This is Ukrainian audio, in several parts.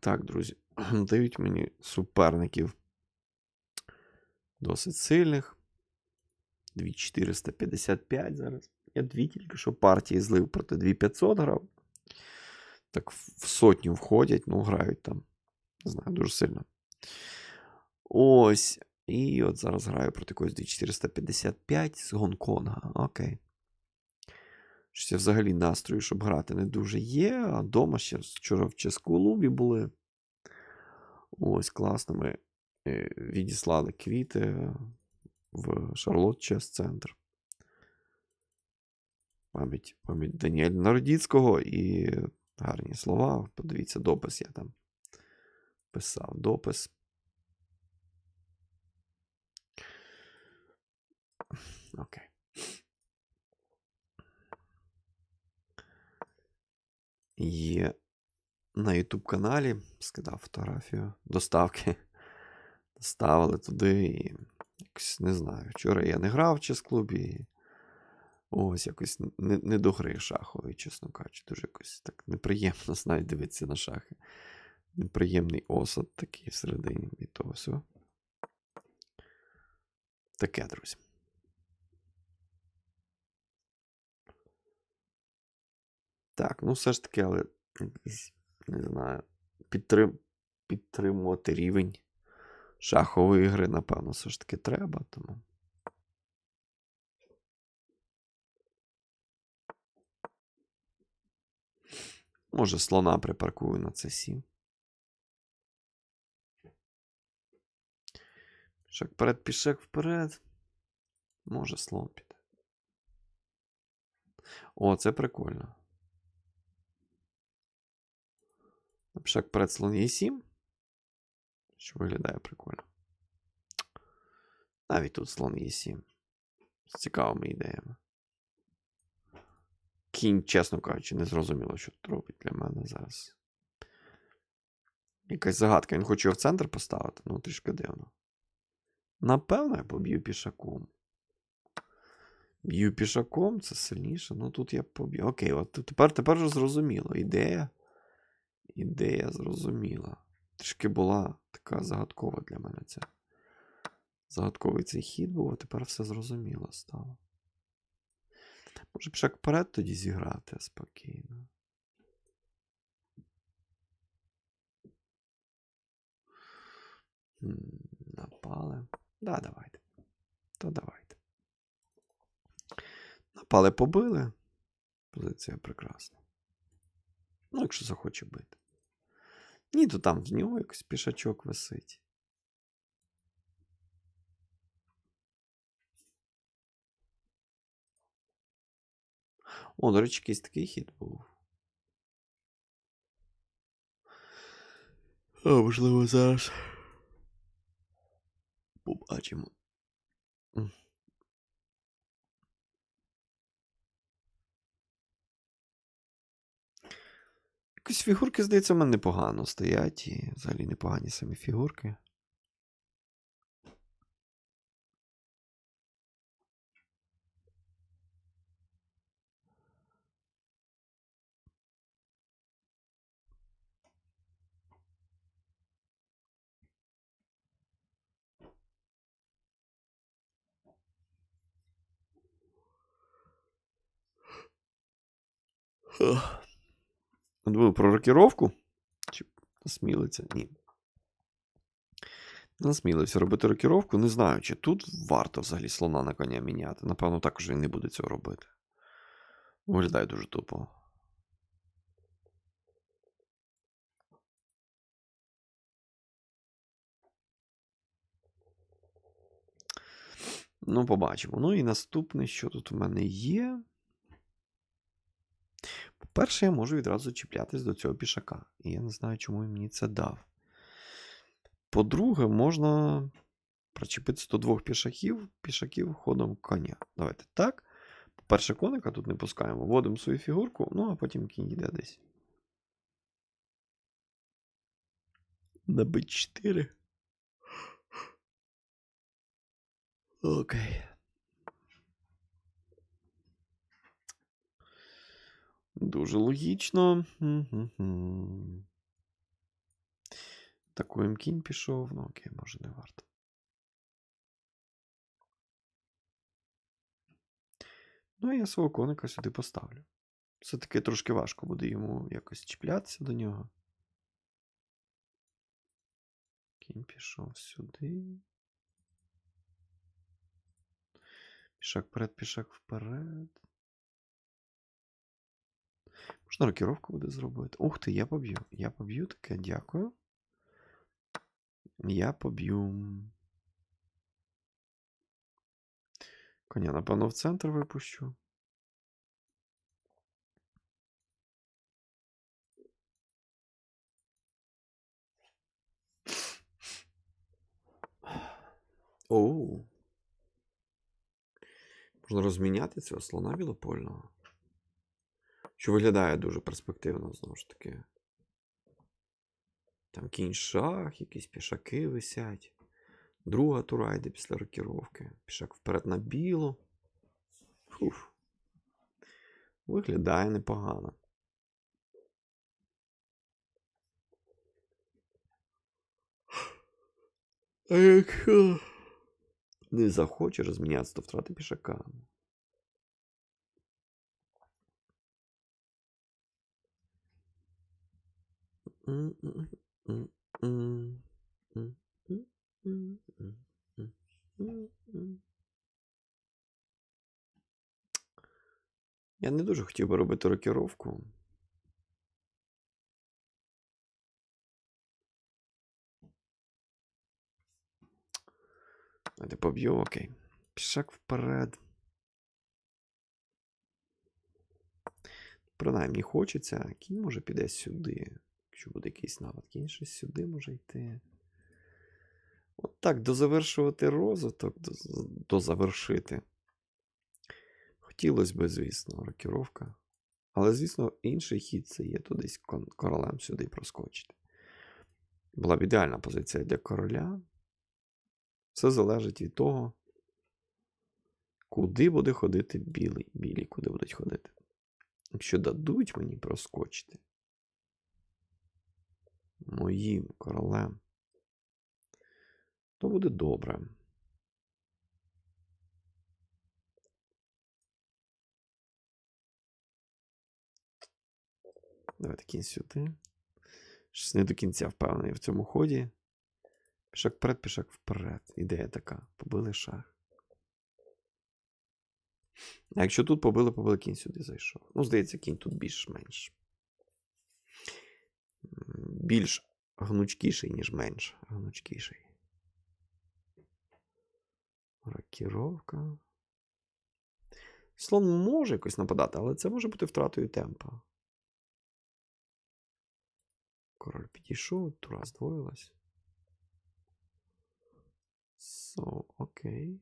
Так, друзі, дають мені суперників досить сильних. 2455 зараз. Я дві тільки що партії злив проти 2500 грав. Так в сотню входять, ну, грають там. Не знаю, дуже сильно. Ось. І от зараз граю проти когось 2455 з Гонконга. Окей. Щось я взагалі настрою, щоб грати не дуже є. А вдома ще вчора в Ческолубі були. Ось, класно. Ми е, відіслали квіти в Шарлот Чес Центр. Пам'ять, пам'ять Даніеля Народіцького і гарні слова. Подивіться, допис я там писав. Допис. Окей. Є на YouTube каналі, скидав фотографію доставки. Доставили туди і якось не знаю. Вчора я не грав в чес-клубі. і Ось якось не, не до гри шахової, чесно кажучи. Дуже якось так неприємно навіть дивитися на шахи. Неприємний осад такий всередині і того всього. Таке, друзі. Так, ну все ж таки, але не знаю, підтрим... підтримувати рівень шахової гри, напевно, все ж таки треба, тому. Може, слона припаркую на це 7. Пішак вперед, пішак вперед. Може, слон піде. О, це прикольно. Пішак вперед, слон е 7. Що виглядає прикольно. Навіть тут слон е 7. З цікавими ідеями. Кінь, чесно кажучи, не зрозуміло, що тут робить для мене зараз. Якась загадка. Він хоче його в центр поставити, ну трішки дивно. Напевно, я поб'ю пішаком. Б'ю пішаком, це сильніше. Ну тут я поб'ю. Окей, от тепер тепер вже зрозуміло. Ідея. Ідея зрозуміла. Трішки була така загадкова для мене ця. Загадковий цей хід був, а тепер все зрозуміло стало. Може б шаг вперед тоді зіграти спокійно. Напали. Да, давайте. То давайте. Напали, побили. Позиція прекрасна. Ну, якщо захоче бити. Ні, то там в нього якось пішачок висить. О, до речі, якийсь такий хід був. А, можливо, зараз. Побачимо. Якось фігурки, здається, в мене непогано стоять, і взагалі непогані самі фігурки. Ох. Думаю, про рокіровку? Чи насмілиться? Ні. Насмілився робити рокіровку. Не знаю, чи тут варто взагалі слона на коня міняти. Напевно, також він не буде цього робити. Виглядає дуже тупо. Ну, побачимо. Ну і наступне, що тут у мене є. По-перше, я можу відразу чіплятись до цього пішака. І я не знаю, чому він мені це дав. По-друге, можна причепитися до двох пішаків, пішаків ходом коня. Давайте так. По-перше, коника тут не пускаємо. Вводимо свою фігурку, ну а потім кінь йде десь. На Б4. Окей. Дуже логічно. Атакуємо кінь пішов. Ну окей, може не варто. Ну, я свого коника сюди поставлю. Все-таки трошки важко буде йому якось чіплятися до нього. Кінь пішов сюди. Пішак вперед, пішак вперед. Можна буде зробити. Ух ти, я поб'ю. Я поб'ю таке, дякую. Я поб'ю. Коня, напевно, в центр випущу. Оу. Можна розміняти цього слона білопольного. Що виглядає дуже перспективно, знову ж таки. Там кінь шах, якісь пішаки висять. Друга тура йде після рокіровки. Пішак вперед на білу. Фуф. Виглядає непогано. А якщо не захоче розмінятися, то втрати пішака. Я не дуже хотів би робити рокіровку. Давайте поб'ю, окей. Пішак вперед. Принаймні хочеться. Кінь може піде сюди. Якщо буде якийсь напад, щось сюди може йти. От так, дозавершувати розвиток, доз- дозавершити. Хотілося б, звісно, рокіровка. Але, звісно, інший хід це є то десь королем сюди проскочити. Була б ідеальна позиція для короля. Все залежить від того, куди буде ходити білий. Білі куди будуть ходити. Якщо дадуть мені проскочити моїм королем, то буде добре. Давайте кінь сюди. Щось не до кінця впевнений в цьому ході. Пішак вперед, пішак вперед. Ідея така. Побили шах. А якщо тут побили, побили кінь сюди зайшов. Ну, здається, кінь тут більш-менш. Більш гнучкіший, ніж менш гнучкіший. Рокіровка. Слон може якось нападати, але це може бути втратою темпа. Король підійшов, тура здвоїлась. So, окей.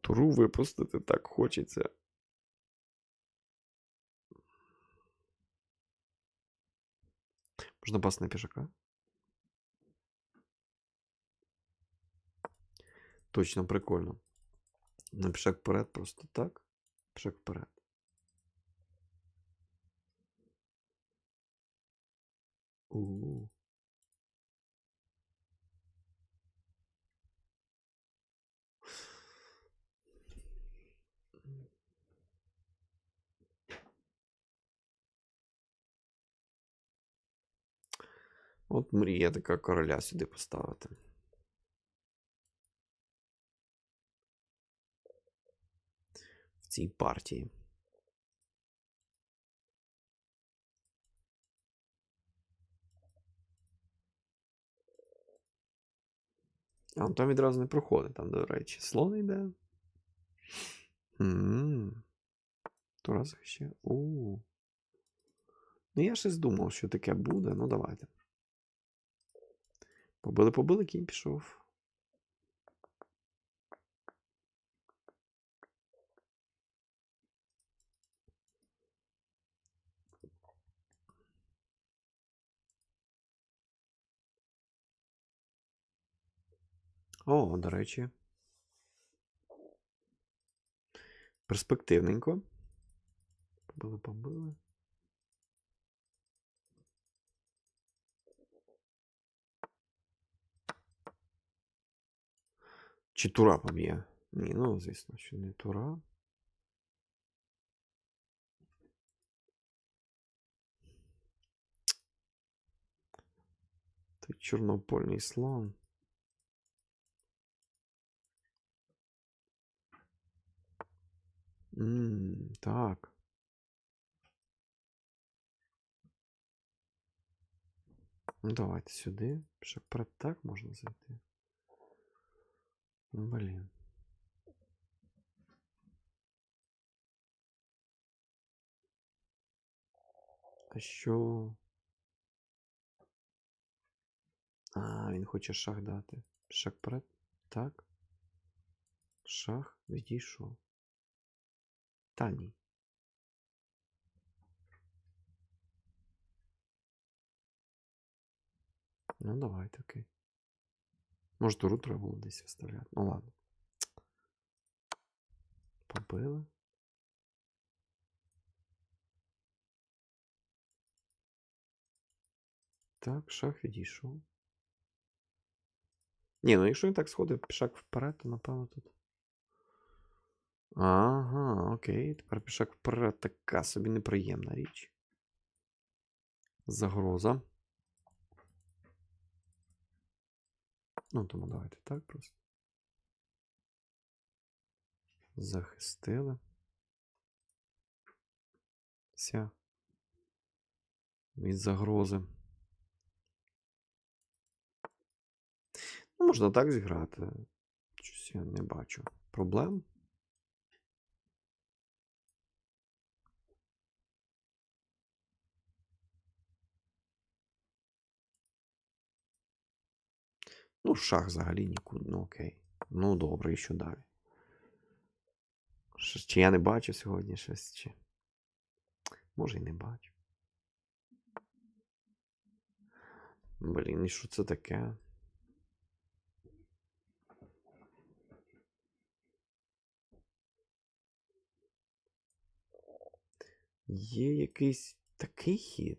Туру випустити так хочеться. Можна пас на пішака? Точно прикольно. На пішак вперед, просто так. Пішак вперед. У. От мрія така короля сюди поставити. В цій партії. А ну, там відразу не проходить, там, до речі, слон йде. М. Тура захищає. У. Ну, я щось думав, що таке буде. Ну, давайте. Побили, побили, кінь пішов. О, до речі. Перспективненько. Побили, побили. Чи тура поб'є? Ні, ну, звісно, що не тура. Той чорнопольний слон. М, так. Ну, давайте сюди. Ще так можна зайти. Ну, блін. А що? А, він хоче шах дати. Шах вперед. Так. Шах відійшов. Та ні. Ну, давайте, окей. Може, туру треба було десь виставляти. Ну ладно. Побили. Так, шах відійшов. Ні, ну якщо він так сходить пішак вперед, то напевно тут. Ага, окей. Тепер пішак вперед така собі неприємна річ. Загроза. Ну, тому давайте так просто. Захистили. Ся. Від загрози. Ну, можна так зіграти. Щось я не бачу. Проблем. Ну, шах взагалі нікуди. Ну окей. Ну, добре, і що далі? Чи я не бачу сьогодні щось, чи. Може і не бачу. Блін, і що це таке? Є якийсь такий хід.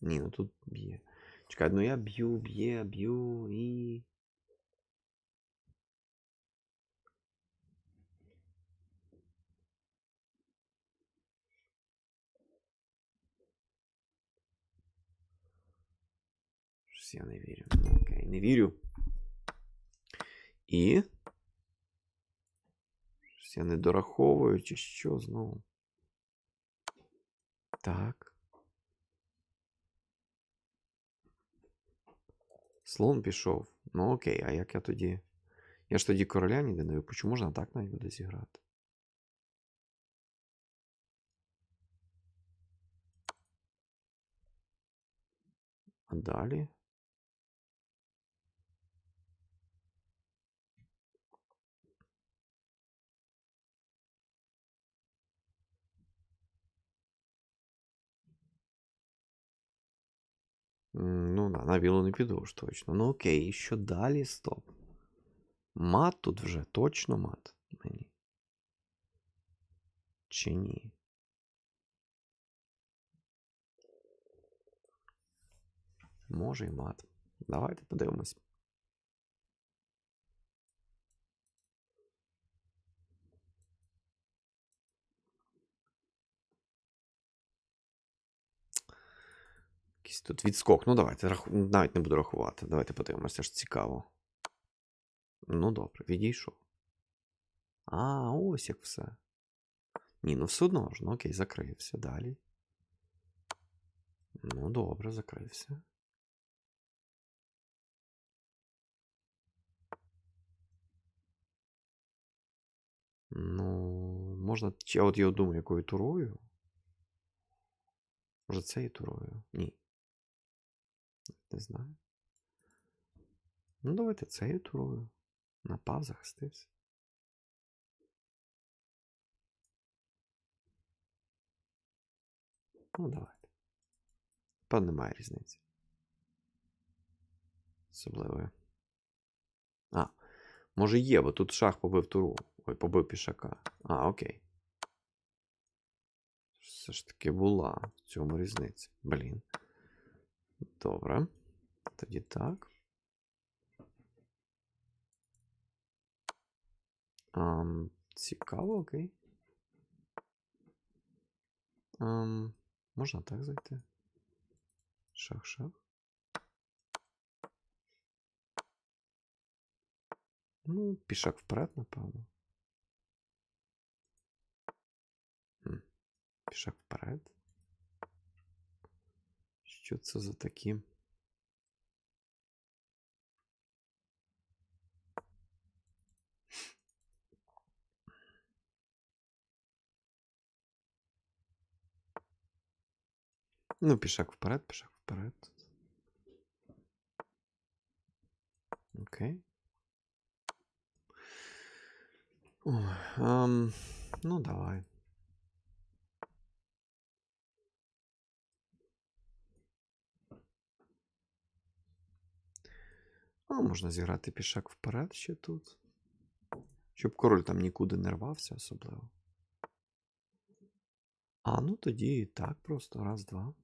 Ні, ну тут б'є. Чекай, ну я б'ю, б'є, б'ю і. Щось я не вірю. Ну, окей, не вірю. І. Щось я не дораховую, чи що знову. Так. Слон пішов. Ну окей, а як я тоді. Я ж тоді короля ніде не випущу, можна так навіть буде зіграти. А далі. Ну, на, білу не піду ж точно. Ну окей, і що далі? Стоп. Мат тут вже точно мат мені. Чи ні? Може і мат. Давайте подивимось. Якийсь тут відскок. Ну, давайте. Навіть не буду рахувати. Давайте подивимося, ж цікаво. Ну, добре, відійшов. А, ось як все. Ні, ну все одно ж. Ну окей, закрився. Далі. Ну, добре, закрився. Ну, можна. Чи от я думаю, якою турою? Може, цією турою? Ні. Не знаю. Ну, давайте цією турою. Напав, захистився. Ну, давайте. Та немає різниці. Особливої. А, може є, бо тут шах побив туру. Ой, побив пішака. А, окей. Все ж таки була в цьому різниця. Блін. Добре. Тоді так. Ам, цікаво, окей. Ам, можна так зайти. Шах-шах. Ну, пішак вперед, напевно. Хм. Пішак вперед. Що це за такі? Ну, пішак вперед, пішак вперед. Окей. Ой, ам, ну, давай. А, можна зіграти пішак вперед ще тут. Щоб король там нікуди не рвався особливо. А, ну тоді і так просто. Раз, два.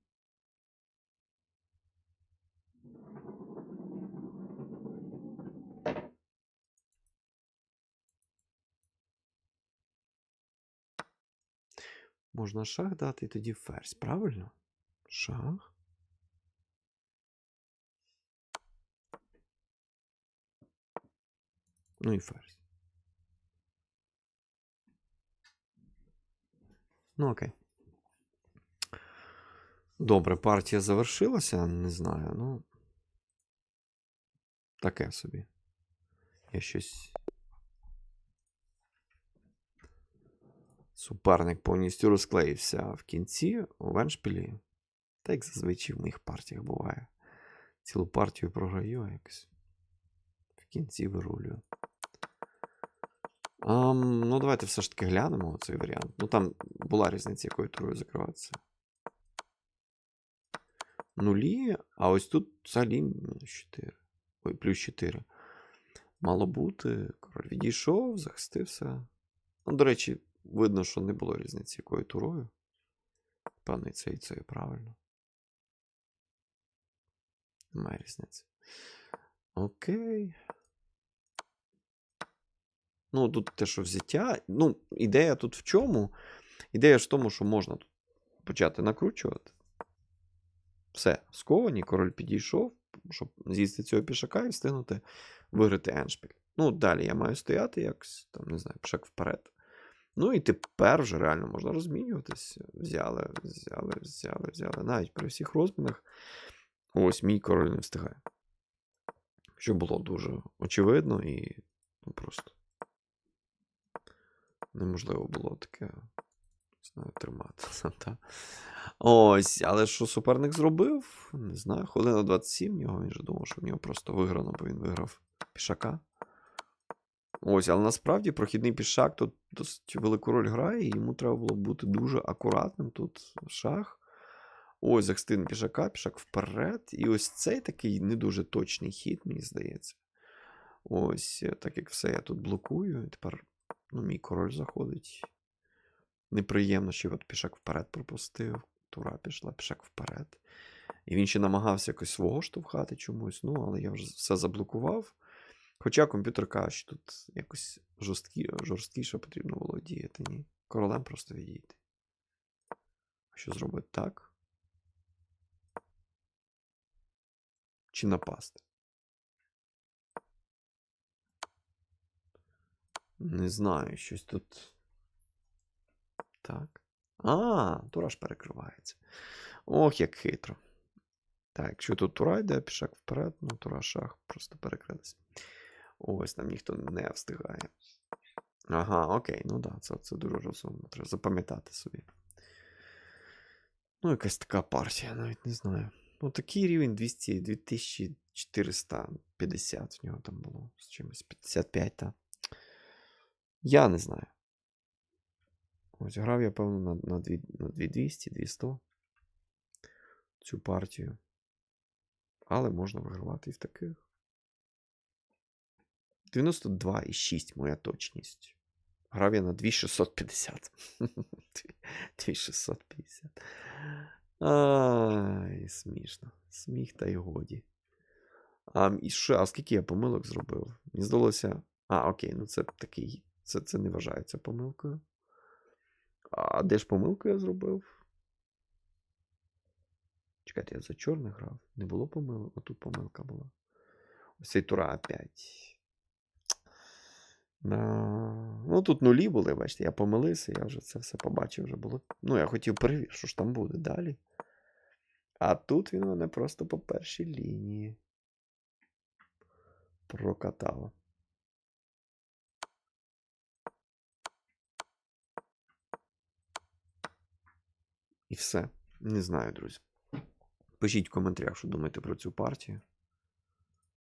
Можна шах дати і тоді ферзь, правильно? Шах. Ну і ферзь. Ну, окей. Добре, партія завершилася. Не знаю, ну. Таке собі. Я щось. Суперник повністю розклеївся в кінці у Веншпілі. Та як зазвичай в моїх партіях буває. Цілу партію програю якось. В кінці вирулюю. Ам, ну, давайте все ж таки глянемо цей варіант. Ну, там була різниця, якою турою закриватися. Нулі, а ось тут взагалі мінус 4. Ой, плюс 4. Мало бути. Король відійшов, захистився. Ну, до речі, видно, що не було різниці, якою турою. Певно, і це і це правильно. Немає різниці. Окей. Ну, тут те, що взяття. Ну, ідея тут в чому? Ідея ж в тому, що можна тут почати накручувати. Все, сковані, король підійшов, щоб з'їсти цього пішака і встигнути виграти еншпіль. Ну, далі я маю стояти якось, там, не знаю, пішак вперед. Ну і тепер вже реально можна розмінюватись. Взяли, взяли, взяли, взяли. Навіть при всіх розмінах. Ось мій король не встигає. Що було дуже очевидно і ну, просто неможливо було таке знаю, тримати. Ось, але що суперник зробив? Не знаю, хвилина 27 в нього. Він же думав, що в нього просто виграно, бо він виграв пішака. Ось, але насправді прохідний пішак тут досить велику роль грає, і йому треба було бути дуже акуратним. Тут шах. Ось захистин пішака, пішак вперед. І ось цей такий не дуже точний хід, мені здається. Ось, так як все я тут блокую. І тепер ну, мій король заходить. Неприємно, що от пішак вперед пропустив. Тура пішла, пішак вперед. І він ще намагався якось свого штовхати чомусь. Ну, але я вже все заблокував. Хоча комп'ютер каже, що тут якось жорсткі, жорсткіше потрібно було діяти, ні. Королем просто відійти. Що зробити так? Чи напасти? Не знаю, щось тут. Так. А, тура ж перекривається. Ох, як хитро. Так, якщо тут тура йде, пішак вперед, ну тура шах просто перекрилися. Ось там ніхто не встигає. Ага, окей, ну да, це, це дуже розумно. Треба запам'ятати собі. Ну, якась така партія, навіть не знаю. Ну, такий рівень 200, 2450 в нього там було з чимось 55, та. Я не знаю. Ось грав я, певно, на, на, 2, на 2200, 200 цю партію. Але можна вигравати і в таких. 92,6 моя точність. Грав я на 2650. 2650. Ай, смішно. Сміх та й годі. А, і що, а скільки я помилок зробив? Мені здалося. А, окей, ну це такий Це, це не вважається помилкою. А де ж помилку я зробив? Чекайте, я за чорний грав. Не було помилок. Отут помилка була. Ось цей тура опять. Ну, тут нулі були, бачите, я помилився, я вже це все побачив, вже було. Ну, я хотів перевірити, що ж там буде далі. А тут він мене просто по першій лінії прокатало. І все. Не знаю, друзі. Пишіть в коментарях, що думаєте про цю партію.